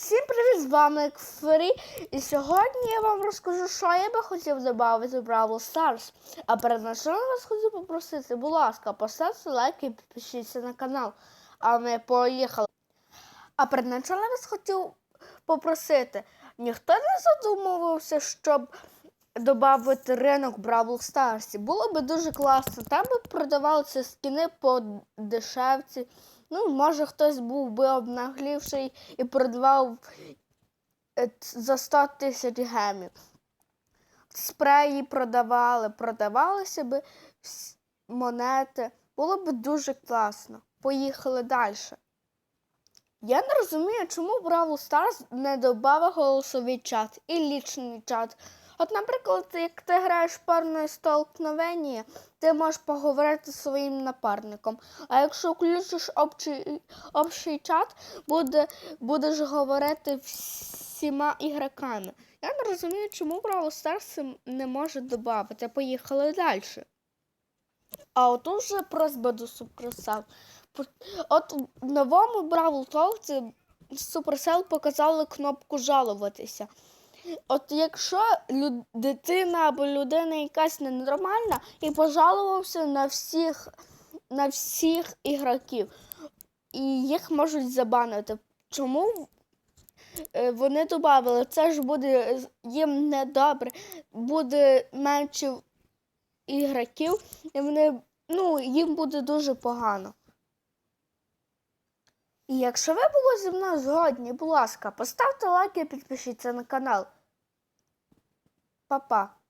Всім привіт, з вами Кфері. І сьогодні я вам розкажу, що я би хотів додати в Бравл Stars. А перед началом вас хотів попросити, будь ласка, поставте лайк і підпишіться на канал. А ми поїхали. А перед началом вас хотів попросити, ніхто не задумувався, щоб додати ринок Бравл Старсі. Було би дуже класно. Там би продавалися скіни по дешевці. Ну, може, хтось був би обнаглівший і продавав е, за 100 тисяч гемів. Спреї продавали, продавалися вс- монети. Було б дуже класно. Поїхали далі. Я не розумію, чому Бравл Stars не додав голосовий чат і лічний чат. От, наприклад, як ти граєш парне столкновення, ти можеш поговорити зі своїм напарником. А якщо включиш общий, общий чат, буде, будеш говорити всіма ігроками. Я не розумію, чому Stars це не може додати. Поїхали далі. А от уже просьба до. По- От в новому Бравл Толці Supercell показали кнопку жалуватися. От якщо лю- дитина або людина якась ненормальна і пожалувався на всіх, на всіх ігроків, і їх можуть забанити. Чому е, вони додали? Це ж буде їм недобре, буде менше ігроків, і вони, ну, їм буде дуже погано. І якщо ви були зі мною згодні, будь ласка, поставте лайк і підпишіться на канал. Па-па.